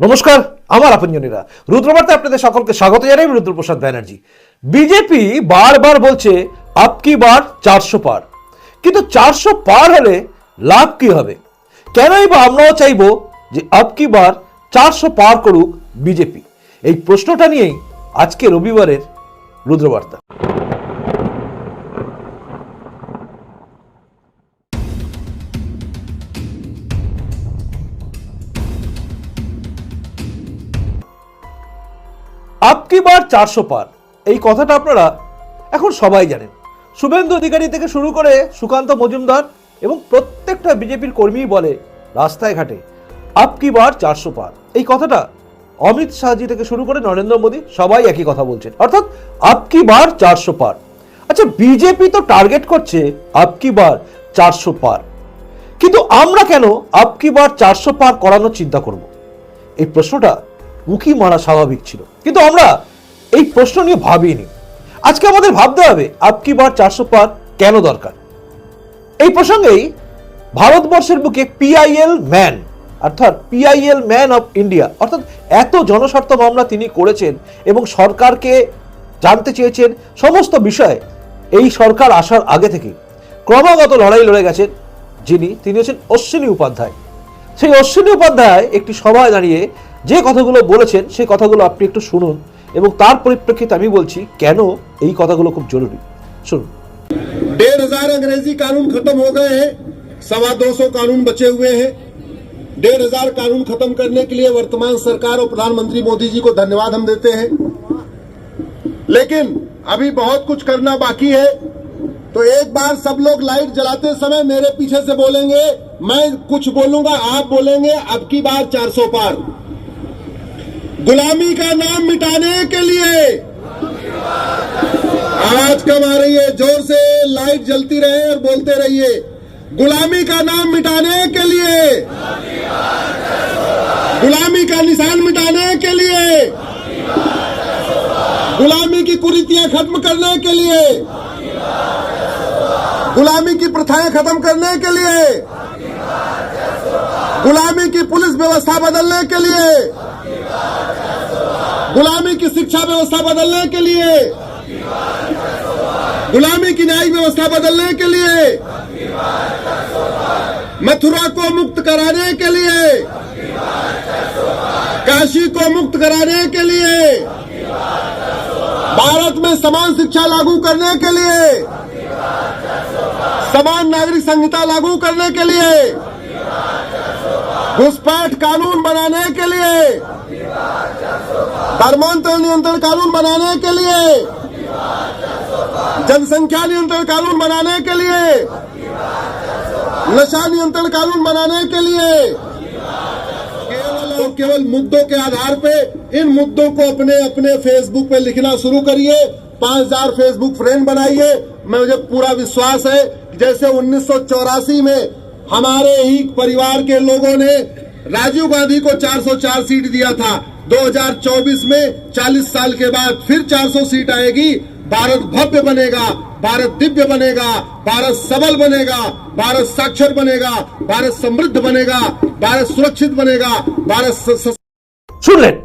নমস্কার, আমার আপনজনীরা। রুদ্রবার্তা আপনাদের সকলকে স্বাগত জানাই রুদ্রপ্রসাদ ব্যানার্জি। বিজেপি বারবার বলছে আপকি বার, চারশো পার। কিন্তু চারশো পার হলে লাভ কি হবে? কেনই বা আমরাও চাইব যে আপকি বার, চারশো পার করুক বিজেপি? এই প্রশ্নটা নিয়েই আজকে রবিবারের রুদ্রবার্তা। আপকি বার চারশো পার। এই কথাটা আপনারা এখন সবাই জানেন। শুভেন্দু অধিকারী থেকে শুরু করে সুকান্ত মজুমদার এবং প্রত্যেকটা বিজেপির কর্মী বলে রাস্তায় ঘাটে আপকি বার চারশো পার। এই কথাটা অমিত শাহজি থেকে শুরু করে নরেন্দ্র মোদী সবাই একই কথা বলছেন। অর্থাৎ আপকি বার চারশো পার। আচ্ছা বিজেপি তো টার্গেট করছে আপকি বার চারশো পার। কিন্তু আমরা কেন আপকি বার চারশো পার করানোর চিন্তা করব? এই প্রশ্নটা উকি মারা স্বাভাবিক ছিল। কিন্তু আমরা এই প্রশ্ন নিয়ে ভাবিনি। আজকে আমাদের ভাবতে হবে আপকি বার চারশো পার কেন দরকার? এই প্রসঙ্গেই ভারতবর্ষের বুকে পিআইএল ম্যান অর্থাৎ পিআইএল ম্যান অফ ইন্ডিয়া অর্থাৎ এত জনস্বার্থ মামলা তিনি করেছেন এবং সরকারকে জানতে চেয়েছেন সমস্ত বিষয়ে, এই সরকার আসার আগে থেকে ক্রমাগত লড়াই লড়ে গেছেন যিনি, তিনি হচ্ছেন অশ্বিনী উপাধ্যায়। সেই অশ্বিনী উপাধ্যায় একটি সভায় দাঁড়িয়ে যে কথাগুলো বলেছেন সেই কথাগুলো আপনি একটু শুনুন এবং তার পরিপ্রেক্ষিতে আমি বলছি কেন এই কথাগুলো খুব জরুরি শুনুন डेढ़ हजार अंग्रेजी कानून खत्म हो गए हैं सवा दो सौ कानून बचे हुए हैं डेढ़ हजार कानून खत्म करने के लिए वर्तमान सरकार और प्रधानमंत्री मोदी जी को धन्यवाद हम देते हैं लेकिन अभी बहुत कुछ करना बाकी है तो एक बार सब लोग लाइट जलाते समय मेरे पीछे से बोलेंगे मैं कुछ बोलूंगा आप बोलेंगे अब की बार 400 पार गुलामी का नाम मिटाने के लिए। आज कम आ रही है, ज़ोर से लाइट जलती रहे और बोलते रहिए। गुलामी का नाम मिटाने के लिए। गुलामी का निशान मिटाने के लिए। गुलामी की कुरीतियाँ खत्म करने के लिए। गुलामी की प्रथाएँ खत्म करने के लिए। गुलामी की पुलिस व्यवस्था बदलने के लिए। गुलामी की शिक्षा व्यवस्था बदलने के लिए। गुलामी की न्यायिक व्यवस्था बदलने के लिए। मथुरा को मुक्त कराने के लिए। काशी को मुक्त कराने के लिए। भारत में समान शिक्षा लागू करने के लिए। समान नागरिक संहिता लागू करने के लिए। घुसपैठ कानून बनाने के लिए। धर्मांतरण नियंत्रण कानून बनाने के लिए, जनसंख्या नियंत्रण कानून बनाने के लिए, नशा नियंत्रण कानून बनाने के लिए, केवल और केवल मुद्दों के आधार पे इन मुद्दों को अपने अपने फेसबुक पे लिखना शुरू करिए। पाँच हज़ार फेसबुक फ्रेंड बनाइए। मैं मुझे पूरा विश्वास है, जैसे उन्नीस सौ चौरासी में हमारे ही परिवार के लोगों ने राजीव गांधी को 404 सीट दिया था 2024 में 40 साल के बाद फिर 400 सीट आएगी भारत भव्य बनेगा भारत दिव्य बनेगा भारत सबल बनेगा भारत साक्षर बनेगा भारत समृद्ध बनेगा भारत सुरक्षित बनेगा भारत स- स- শুনলেন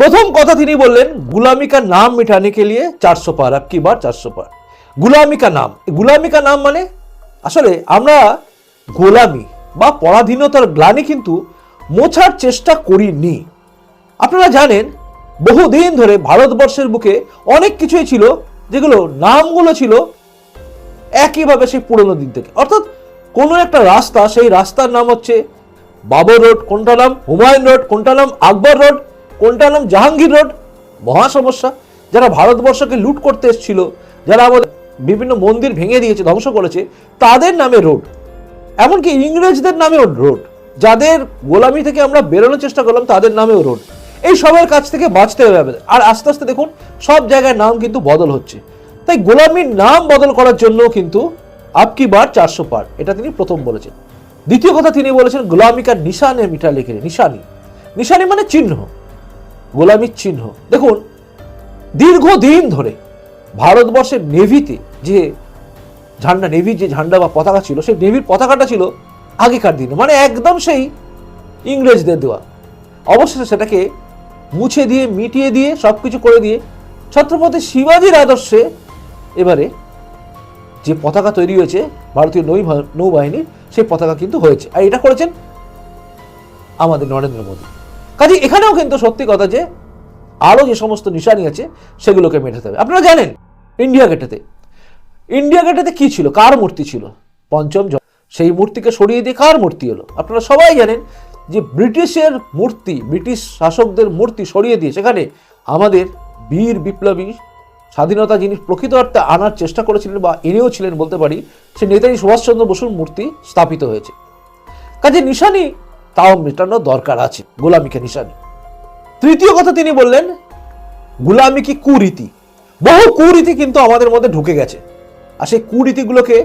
প্রথম কথা তিনি বললেন गुलामी का नाम मिटाने के लिए চারশো পার अब की बार চারশো পার गुलामी का नाम गुलामी का नाम মানে আসলে আমরা গোলামি বা পরাধীনতার গ্লানি কিন্তু মোছার চেষ্টা করিনি। আপনারা জানেন, বহুদিন ধরে ভারতবর্ষের বুকে অনেক কিছুই ছিল, যেগুলো নামগুলো ছিল একইভাবে সেই পুরনো দিন থেকে। অর্থাৎ কোনো একটা রাস্তা, সেই রাস্তার নাম হচ্ছে বাবর রোড, কোনটা নাম? হুমায়ুন রোড, কোনটা নাম? আকবর রোড, কোনটা নাম? জাহাঙ্গীর রোড। মহা সমস্যা। যারা ভারতবর্ষকে লুট করতে এসেছিল, যারা আমাদের বিভিন্ন মন্দির ভেঙে দিয়েছে, ধ্বংস করেছে, তাদের নামে রোড। এমনকি ইংরেজদের নামেও রোড। যাদের গোলামি থেকে আমরা বেরোনোর চেষ্টা করলাম, তাদের নামেও রোড। এই সবার কাছ থেকে বাঁচতে হবে। আমাদের। আর আস্তে আস্তে দেখুন, সব জায়গায় নাম কিন্তু বদল হচ্ছে। তাই গোলামির নাম বদল করার জন্য কিন্তু আপকি বার চারশো পার। এটা তিনি প্রথম বলেছেন। দ্বিতীয় কথা তিনি বলেছেন, গোলামিকার নিশানে মিঠা লিখে নিশানি। নিশানি মানে চিহ্ন। গোলামির চিহ্ন। দেখুন, দীর্ঘদিন ধরে ভারতবর্ষের নেভিতে যে ঝান্ডা, নেভির যে ঝান্ডা বা পতাকা ছিল, সেই নেভির পতাকাটা ছিল আগেকার দিনে মানে একদম সেই ইংরেজদের দেওয়া। অবশেষে সেটাকে মুছে দিয়ে, মিটিয়ে দিয়ে সব কিছু করে দিয়ে ছত্রপতি শিবাজির আদর্শে এবারে যে পতাকা তৈরি হয়েছে, ভারতীয় নৌ নৌবাহিনীর সেই পতাকা কিন্তু হয়েছে। আর এটা করেছেন আমাদের নরেন্দ্র মোদী। কাজে এখানেও কিন্তু সত্যি কথা যে, আরও যে সমস্ত নিশানি আছে, সেগুলোকে মেটাতে হবে। আপনারা জানেন, ইন্ডিয়া গেটেতে ইন্ডিয়া গেটেতে কি ছিল? কার মূর্তি ছিল? পঞ্চম সেই মূর্তিকে সরিয়ে দিয়ে কার মূর্তি হলো আপনারা সবাই জানেন যে ব্রিটিশের মূর্তি, ব্রিটিশ শাসকদের মূর্তি সরিয়ে দিয়ে সেখানে আমাদের বীর বিপ্লবী, স্বাধীনতা যিনি প্রকৃত অর্থে আনার চেষ্টা করেছিলেন বা এনেও ছিলেন বলতে পারি, সে নেতাজি সুভাষচন্দ্র বসুর মূর্তি স্থাপিত হয়েছে। কাজে নিশানি তাও মেটানো দরকার আছে, গোলামিকে নিশানি। তৃতীয় কথা তিনি বললেন, গুলামি কি কুরীতি? বহু কুরীতি কিন্তু আমাদের মধ্যে ঢুকে গেছে। আর সেই কুরীতিগুলোকে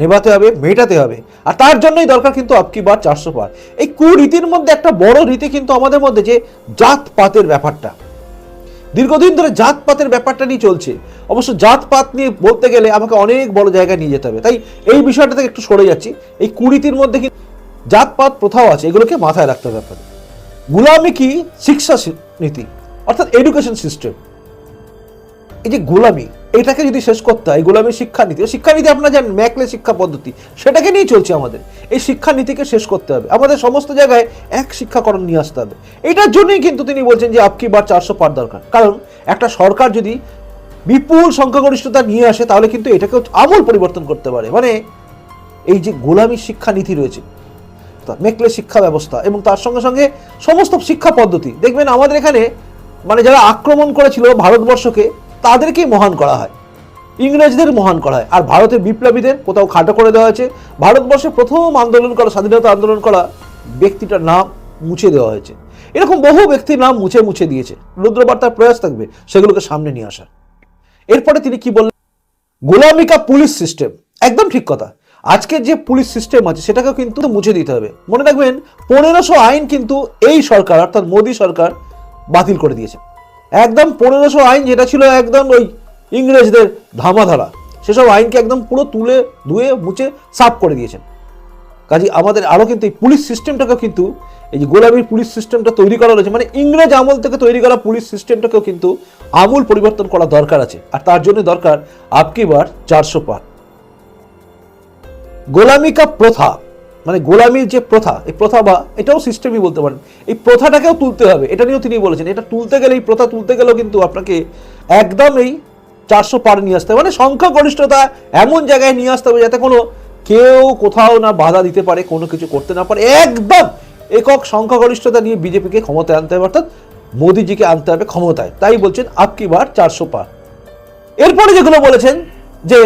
নেভাতে হবে, মেটাতে হবে। আর তার জন্যই দরকার কিন্তু আপকি বার চারশো পার। এই কুরীতির মধ্যে একটা বড় রীতি কিন্তু আমাদের মধ্যে যে জাতপাতের ব্যাপারটা। দীর্ঘদিন ধরে জাতপাতের ব্যাপারটা নিয়ে চলছে। অবশ্য জাতপাত নিয়ে বলতে গেলে আমাকে অনেক বড় জায়গায় নিয়ে যেতে হবে। তাই এই বিষয়টা থেকে একটু সরে যাচ্ছি। এই কুরীতির মধ্যে কিন্তু জাতপাত প্রথাও আছে, এগুলোকে মাথায় রাখতে হবে আপনাদের। গুলামি কি শিক্ষা নীতি, অর্থাৎ এডুকেশন সিস্টেম এই যে গোলামি এটাকে যদি শেষ করতে হয়, গোলামী শিক্ষানীতি শিক্ষানীতি আপনারা জানেন, ম্যাকলে শিক্ষা পদ্ধতি, সেটাকে নিয়ে চলছে আমাদের। এই শিক্ষানীতিকে শেষ করতে হবে। আমাদের সমস্ত জায়গায় এক শিক্ষাকরণ নিয়ে আসতে হবে। এটার জন্যই কিন্তু তিনি বলছেন যে আপকি বার চারশো পার দরকার। কারণ একটা সরকার যদি বিপুল সংখ্যাগরিষ্ঠতা নিয়ে আসে, তাহলে কিন্তু এটাকেও আমূল পরিবর্তন করতে পারে। মানে এই যে গোলামী শিক্ষানীতি রয়েছে মেকলে শিক্ষা ব্যবস্থা এবং তার সঙ্গে সঙ্গে সমস্ত শিক্ষা পদ্ধতি। দেখবেন আমাদের এখানে মানে যারা আক্রমণ করেছিল ভারতবর্ষকে তাদেরকেই মহান করা হয়। ইংরেজদের মহান করা হয়। আর ভারতের বিপ্লবীদের কোথাও খাটো করে দেওয়া হয়েছে। ভারতবর্ষে প্রথম আন্দোলন করা, স্বাধীনতা আন্দোলন করা ব্যক্তিটার নাম মুছে দেওয়া হয়েছে। এরকম বহু ব্যক্তির নাম মুছে মুছে দিয়েছে। রুদ্রবার্তার প্রয়াস থাকবে, সেগুলোকে সামনে নিয়ে আসার। এরপরে তিনি কি বললেন? গোলামিকা পুলিশ সিস্টেম। একদম ঠিক কথা। আজকে যে পুলিশ সিস্টেম আছে, সেটাকেও কিন্তু মুছে দিতে হবে। মনে রাখবেন, পনেরোশো আইন কিন্তু এই সরকার, অর্থাৎ মোদী সরকার, বাতিল করে দিয়েছে। একদম পনেরোশো আইন যেটা ছিল একদম ওই ইংরেজদের ধামাধারা, সেসব আইনকে একদম পুরো তুলে ধুয়ে, মুছে, সাফ করে দিয়েছেন। কাজে আমাদের আরও কিন্তু এই পুলিশ সিস্টেমটাকেও কিন্তু, এই যে গোলামীর পুলিশ সিস্টেমটা তৈরি করা রয়েছে মানে ইংরেজ আমল থেকে তৈরি করা পুলিশ সিস্টেমটাকেও কিন্তু আমূল পরিবর্তন করা দরকার আছে, আর তার জন্য দরকার আপকি বার চারশো পার গোলামিকা প্রথা মানে গোলামির যে প্রথা, এই প্রথা বা এটাও সিস্টেমই বলতে পারেন। এই প্রথাটাকেও তুলতে হবে, এটা নিয়েও তিনি বলেছেন। এটা তুলতে গেলে, এই প্রথা তুলতে গেলেও কিন্তু আপনাকে একদম এই চারশো পার নিয়ে আসতে হবে। মানে সংখ্যাগরিষ্ঠতা এমন জায়গায় নিয়ে আসতে হবে যাতে কোনো কেউ কোথাও না বাধা দিতে পারে, কোনো কিছু করতে না পারে। একদম একক সংখ্যাগরিষ্ঠতা নিয়ে বিজেপিকে ক্ষমতায় আনতে হবে, অর্থাৎ মোদিজিকে আনতে হবে ক্ষমতায়। তাই বলছেন আপকি বার চারশো পার। এরপরে যেগুলো বলেছেন যে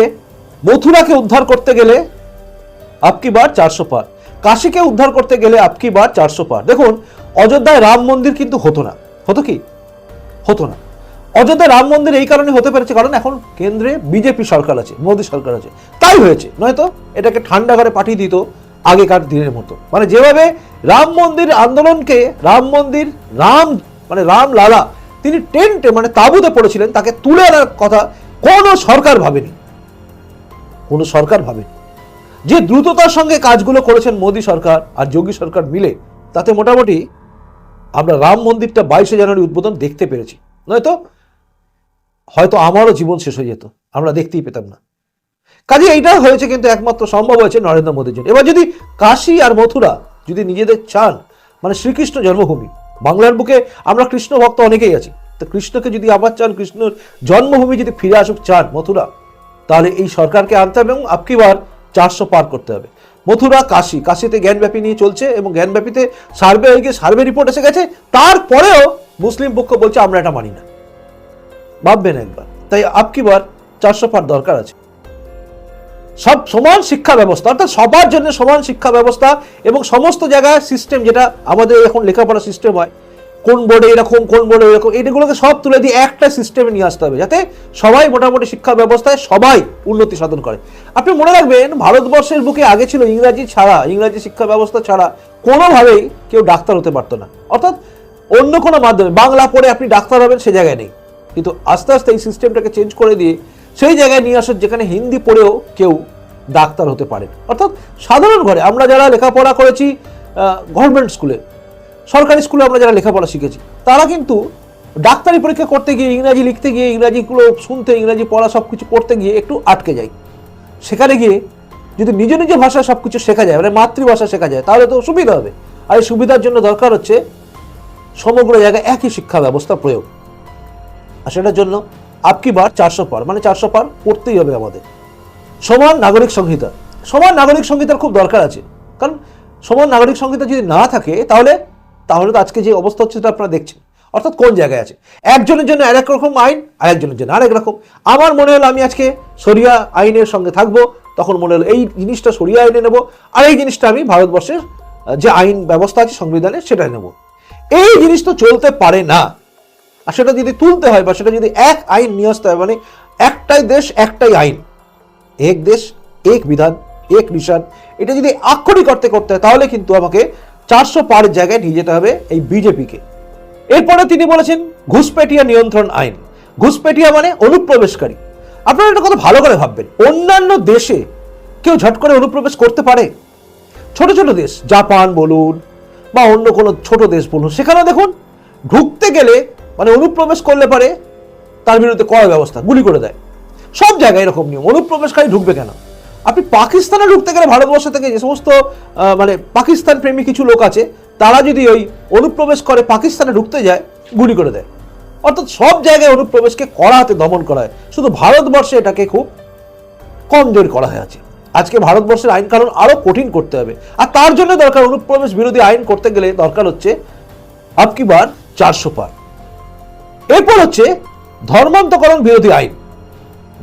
মথুরাকে উদ্ধার করতে গেলে আপকি বার চারশো পার। কাশীকে উদ্ধার করতে গেলে আপকি বার চারশো পার। দেখুন, অযোধ্যায় রাম মন্দির কিন্তু হতো না। হতো কি? হতো না। অযোধ্যায় রাম মন্দির এই কারণে হতে পেরেছে কারণ এখন কেন্দ্রে বিজেপি সরকার আছে, মোদী সরকার আছে। তাই হয়েছে। নয়তো এটাকে ঠান্ডা ঘরে পাঠিয়ে দিত আগেকার দিনের মতো। মানে যেভাবে রাম মন্দির আন্দোলনকে রাম মন্দির, রাম মানে রাম লালা, তিনি টেন্টে মানে তাঁবুতে পড়েছিলেন, তাকে তুলে আনার কথা কোনো সরকার ভাবেনি। কোনো সরকার ভাবেনি। যে দ্রুততার সঙ্গে কাজগুলো করেছেন মোদী সরকার আর যোগী সরকার মিলে, তাতে মোটামুটি আমরা রাম মন্দিরটা বাইশে জানুয়ারি উদ্বোধন দেখতে পেরেছি। নয়তো হয়তো আমারও জীবন শেষ হয়ে যেত, আমরা দেখতেই পেতাম না। কাজে এইটা হয়েছে কিন্তু একমাত্র সম্ভব হয়েছে নরেন্দ্র মোদীর জন্য। এবার যদি কাশী আর মথুরা যদি নিজেদের চান মানে শ্রীকৃষ্ণ জন্মভূমি, বাংলার বুকে আমরা কৃষ্ণ ভক্ত অনেকেই আছি, তো কৃষ্ণকে যদি আবার চান, কৃষ্ণর জন্মভূমি যদি ফিরে আসুক চান মথুরা, তাহলে এই সরকারকে আনতে হবে এবং আপকিবার চারশো পার করতে হবে। মথুরা, কাশি, কাশিতে জ্ঞানব্যাপী নিয়ে চলছে এবং জ্ঞানব্যাপীতে সার্ভে হয়ে গিয়ে সার্ভে রিপোর্ট এসে গেছে। তারপরেও মুসলিম পক্ষ বলছে, আমরা এটা মানি না। ভাববেন একবার। তাই আপকিবার চারশো পার দরকার আছে। সব সমান শিক্ষা ব্যবস্থা, অর্থাৎ সবার জন্য সমান শিক্ষা ব্যবস্থা এবং সমস্ত জায়গায় সিস্টেম যেটা আমাদের এখন লেখাপড়া সিস্টেম হয় কোন বোর্ডে এরকম, কোন বোর্ডে এরকম এইগুলোকে সব তুলে দিয়ে একটা সিস্টেমে নিয়ে আসতে হবে, যাতে সবাই মোটামুটি শিক্ষা ব্যবস্থায় সবাই উন্নতি সাধন করে। আপনি মনে রাখবেন, ভারতবর্ষের বুকে আগে ছিল ইংরাজি ছাড়া, ইংরাজি শিক্ষা ব্যবস্থা ছাড়া কোনোভাবেই কেউ ডাক্তার হতে পারতো না। অর্থাৎ অন্য কোনো মাধ্যমে, বাংলা পড়ে আপনি ডাক্তার হবেন সে জায়গায় নেই। কিন্তু আস্তে আস্তে এই সিস্টেমটাকে চেঞ্জ করে দিয়ে সেই জায়গায় নিয়ে আসার যেখানে হিন্দি পড়েও কেউ ডাক্তার হতে পারে অর্থাৎ সাধারণ ঘরে আমরা যারা লেখাপড়া করেছি গভর্নমেন্ট স্কুলে সরকারি স্কুলে আমরা যারা লেখাপড়া শিখেছি, তারা কিন্তু ডাক্তারি পরীক্ষা করতে গিয়ে ইংরাজি লিখতে গিয়ে, ইংরাজিগুলো শুনতে, ইংরাজি পড়া সব কিছু করতে গিয়ে একটু আটকে যাই সেখানে গিয়ে যদি নিজ নিজ ভাষায় সব কিছু শেখা যায় মানে মাতৃভাষা শেখা যায়, তাহলে তো সুবিধা হবে। আর এই সুবিধার জন্য দরকার হচ্ছে সমগ্র জায়গায় একই শিক্ষা ব্যবস্থা প্রয়োগ। আর সেটার জন্য আপকি বার চারশো পার মানে চারশো পার করতেই হবে আমাদের। সমান নাগরিক সংহিতা। সমান নাগরিক সংহিতার খুব দরকার আছে। কারণ সমান নাগরিক সংহিতা যদি না থাকে, তাহলে তাহলে তো আজকে যে অবস্থা হচ্ছে সেটা আপনারা দেখছেন। অর্থাৎ কোন জায়গায় আছে? একজনের জন্য আরেক রকম আইন, আরেকজনের জন্য আরেক রকম। আমার মনে হলো আমি আজকে সরিয়া আইনের সঙ্গে থাকব, তখন মনে হলো এই জিনিসটা সরিয়া আইনে নেব, আর এই জিনিসটা আমি ভারতবর্ষের যে আইন ব্যবস্থা আছে সংবিধানে সেটাই নেব। এই জিনিস তো চলতে পারে না। আর সেটা যদি তুলতে হয় বা সেটা যদি এক আইন নিয়ে আসতে হয় মানে একটাই দেশ, একটাই আইন। এক দেশ, এক বিধান, এক নিশান। এটা যদি আক্ষরিক করতে করতে হয়, তাহলে কিন্তু আমাকে চারশো পার জায়গায় নিয়ে যেতে হবে এই বিজেপিকে। এরপরে তিনি বলেছেন ঘুষপেটিয়া নিয়ন্ত্রণ আইন। ঘুষপেটিয়া মানে অনুপ্রবেশকারী। আপনারা একটা কথা ভালো করে ভাববেন। অন্যান্য দেশে কেউ ঝট করে অনুপ্রবেশ করতে পারে? ছোট ছোট দেশ, জাপান বলুন, বা অন্য কোনো ছোট দেশ বলুন সেখানে দেখুন, ঢুকতে গেলে মানে অনুপ্রবেশ করলে পারে, তার বিরুদ্ধে কড়া ব্যবস্থা, গুলি করে দেয়। সব জায়গায় এরকম নিয়ম। অনুপ্রবেশকারী ঢুকবে কেন? আপনি পাকিস্তানে ঢুকতে গেলে ভারতবর্ষ থেকে যে সমস্ত মানে পাকিস্তান প্রেমী কিছু লোক আছে, তারা যদি ওই অনুপ্রবেশ করে পাকিস্তানে ঢুকতে যায়, গুলি করে দেয়। অর্থাৎ সব জায়গায় অনুপ্রবেশকে কড়া হাতে দমন করা হয়। শুধু ভারতবর্ষে এটাকে খুব কমজোর করা হয়ে আছে। আজকে ভারতবর্ষের আইন কানুন আরও কঠিন করতে হবে। আর তার জন্য দরকার অনুপ্রবেশ বিরোধী আইন করতে গেলে দরকার হচ্ছে আপকি বার চারশো পার। এরপর হচ্ছে ধর্মান্তকরণ বিরোধী আইন।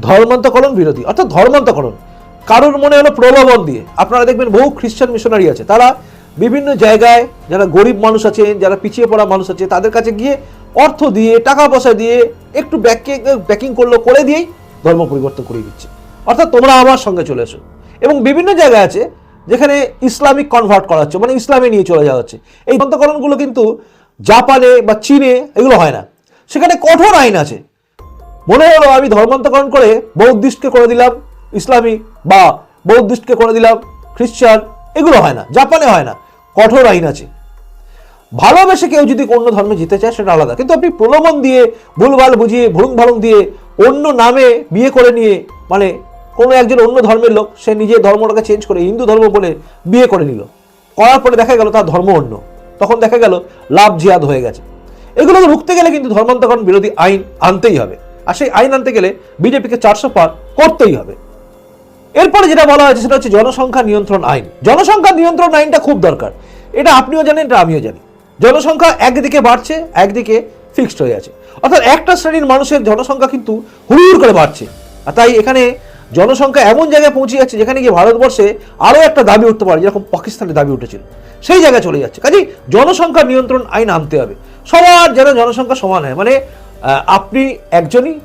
ধর্মান্তকরণ বিরোধী। অর্থাৎ ধর্মান্তকরণ। কারোর মনে হলো প্রলোভন দিয়ে। আপনারা দেখবেন বহু খ্রিস্টান মিশনারি আছে। তারা বিভিন্ন জায়গায় যারা গরিব মানুষ আছে যারা পিছিয়ে পড়া মানুষ আছে, তাদের কাছে গিয়ে অর্থ দিয়ে টাকা পয়সা দিয়ে একটু ব্যাকিং ব্যাকিং করল, করে দিয়েই ধর্ম পরিবর্তন করে দিচ্ছে। অর্থাৎ তোমরা আমার সঙ্গে চলে এসো। এবং বিভিন্ন জায়গায় আছে যেখানে ইসলামিক কনভার্ট করা হচ্ছে মানে ইসলামে নিয়ে চলে যাওয়া হচ্ছে। এই ধর্মান্তকরণগুলো কিন্তু জাপানে বা চীনে এগুলো হয় না। সেখানে কঠোর আইন আছে। মনে হলো আমি ধর্মান্তকরণ করে বৌদ্ধিস্টকে করে দিলাম ইসলামী বা বৌদ্ধিস্টকে করে দিলাম, খ্রিস্টান, এগুলো হয় না, জাপানে হয় না, কঠোর আইন আছে। ভালোবেসে কেউ যদি অন্য ধর্মে যেতে চায়, সেটা আলাদা। কিন্তু আপনি প্রলোভন দিয়ে, ভুলভাল বুঝিয়ে ভুলুং ভালুং দিয়ে, অন্য নামে বিয়ে করে নিয়ে মানে কোনো একজন অন্য ধর্মের লোক, সে নিজের ধর্মটাকে চেঞ্জ করে হিন্দু ধর্ম বলে বিয়ে করে নিল। করার পরে দেখা গেল তার ধর্ম অন্য। তখন দেখা গেল লাভ জিয়াদ হয়ে গেছে। এগুলোকে রুখতে গেলে কিন্তু ধর্মান্তকরণ বিরোধী আইন আনতেই হবে। আর সেই আইন আনতে গেলে বিজেপিকে চারশো পার করতেই হবে। এরপরে যেটা বলা হয়েছে সেটা হচ্ছে জনসংখ্যা নিয়ন্ত্রণ আইন। জনসংখ্যা নিয়ন্ত্রণ আইনটা খুব দরকার। এটা আপনিও জানেন, এটা আমিও জানি। জনসংখ্যা একদিকে বাড়ছে, একদিকে ফিক্সড হয়ে আছে। অর্থাৎ একটা শ্রেণির মানুষের জনসংখ্যা কিন্তু হুড় করে বাড়ছে। আর তাই এখানে জনসংখ্যা এমন জায়গায় পৌঁছে যাচ্ছে যেখানে গিয়ে ভারতবর্ষে আরও একটা দাবি উঠতে পারে, যেরকম পাকিস্তানের দাবি উঠেছিল। সেই জায়গায় চলে যাচ্ছে। কাজেই জনসংখ্যা নিয়ন্ত্রণ আইন আনতে হবে। সবার যেন জনসংখ্যা সমান হয়। মানে আপনি একজনই,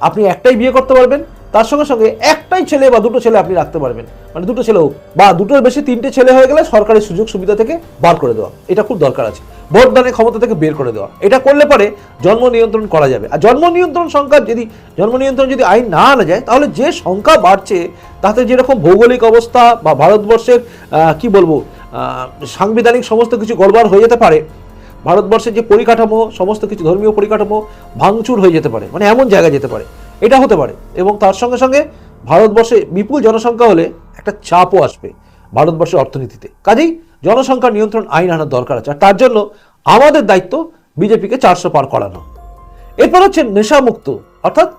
আপনি একটাই বিয়ে করতে পারবেন। তার সঙ্গে সঙ্গে একটাই ছেলে বা দুটো ছেলে আপনি রাখতে পারবেন। মানে দুটো ছেলেও বা দুটোর বেশি তিনটে ছেলে হয়ে গেলে সরকারি সুযোগ সুবিধা থেকে বার করে দেওয়া। এটা খুব দরকার আছে। ভোটদানের ক্ষমতা থেকে বের করে দেওয়া। এটা করলে পরে জন্ম নিয়ন্ত্রণ করা যাবে। আর জন্ম নিয়ন্ত্রণ সংখ্যা যদি জন্ম নিয়ন্ত্রণ যদি আইন না আনা যায়, তাহলে যে সংখ্যা বাড়ছে, তাতে যেরকম ভৌগোলিক অবস্থা বা ভারতবর্ষের কি বলব সাংবিধানিক সমস্ত কিছু গড়বড় হয়ে যেতে পারে, ভারতবর্ষের যে পরিকাঠামো, সমস্ত কিছু ধর্মীয় পরিকাঠামো ভাঙচুর হয়ে যেতে পারে। মানে এমন জায়গায় যেতে পারে। এটা হতে পারে। এবং তার সঙ্গে সঙ্গে ভারতবর্ষে বিপুল জনসংখ্যা হলে একটা চাপও আসবে ভারতবর্ষের অর্থনীতিতে। কাজেই জনসংখ্যা নিয়ন্ত্রণ আইন আনার দরকার আছে। আর তার জন্য আমাদের দায়িত্ব বিজেপিকে চারশো পার করানো। এরপর হচ্ছে নেশামুক্ত, অর্থাৎ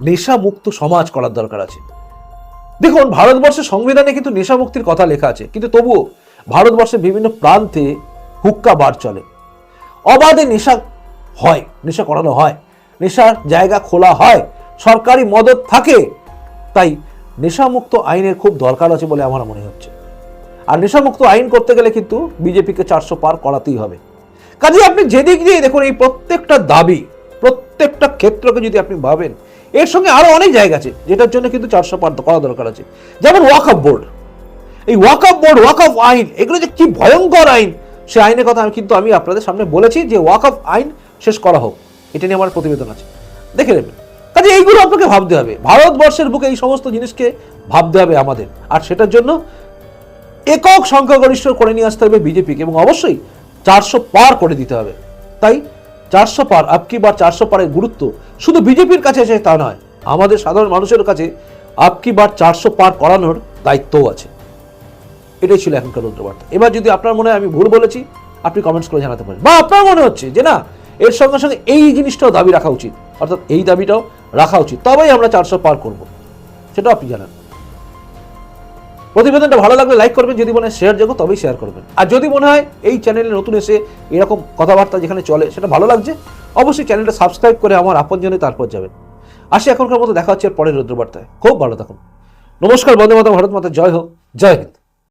নেশামুক্ত সমাজ করার দরকার আছে। দেখুন, ভারতবর্ষের সংবিধানে কিন্তু নেশামুক্তির কথা লেখা আছে। কিন্তু তবুও ভারতবর্ষের বিভিন্ন প্রান্তে হুক্কা বার চলে। অবাধে নেশা হয়, নেশা করানো হয়। নেশার জায়গা খোলা হয়, সরকারি মদত থাকে। তাই নেশামুক্ত আইনের খুব দরকার আছে বলে আমার মনে হচ্ছে। আর নেশামুক্ত আইন করতে গেলে কিন্তু বিজেপিকে চারশো পার করাতেই হবে। কাজে আপনি যেদিক দিয়ে দেখুন, এই প্রত্যেকটা দাবি, প্রত্যেকটা ক্ষেত্রকে যদি আপনি ভাবেন, এর সঙ্গে আরও অনেক জায়গা আছে, যেটার জন্য কিন্তু চারশো পার করা দরকার আছে। যেমন ওয়াকআপ বোর্ড। এই ওয়াকআপ বোর্ড ওয়াকআপ আইন, এগুলো যে কি ভয়ঙ্কর আইন, সে আইনের কথা আমি কিন্তু আমি আপনাদের সামনে বলেছি যে ওয়াকআপ আইন শেষ করা হোক। এটা নিয়ে আমার প্রতিবেদন আছে। দেখে নেবেন। কাজে এইগুলো আপনাকে ভাবতে হবে। ভারতবর্ষের বুকে এই সমস্ত জিনিসকে ভাবতে হবে আমাদের। আর সেটার জন্য একক সংখ্যাগরিষ্ঠ করে নিয়ে আসতে হবে বিজেপিকে এবং অবশ্যই চারশো পার করে দিতে হবে। তাই চারশো পার আপকি বার চারশো পারের গুরুত্ব শুধু বিজেপির কাছে আছে তা নয়, আমাদের সাধারণ মানুষের কাছে আপকি বার চারশো পার করানোর দায়িত্বও আছে। এটাই ছিল এখনকার রুদ্রবার্তা। এবার যদি আপনার মনে হয় আমি ভুল বলেছি, আপনি কমেন্টস করে জানাতে পারেন। বা আপনার মনে হচ্ছে যে না এর সঙ্গে সঙ্গে এই জিনিসটাও দাবি রাখা উচিত। অর্থাৎ এই দাবিটাও রাখা উচিত। তবেই আমরা চারশো পার করব। সেটাও আপনি জানান। প্রতিবেদনটা ভালো লাগলে লাইক করবেন, যদি মনে হয় শেয়ার যোগ্য তবেই শেয়ার করবেন। আর যদি মনে হয় এই চ্যানেলে নতুন এসে এরকম কথাবার্তা যেখানে চলে, সেটা ভালো লাগছে, অবশ্যই চ্যানেলটা সাবস্ক্রাইব করে আমার আপনজনে তারপর যাবেন। আসি এখনকার মতো, দেখা হচ্ছে পরের রুদ্রবার্তায়। খুব ভালো থাকুন। নমস্কার, বন্দে মাতা ভারত মাতা, জয় হোক, জয় হিন্দ।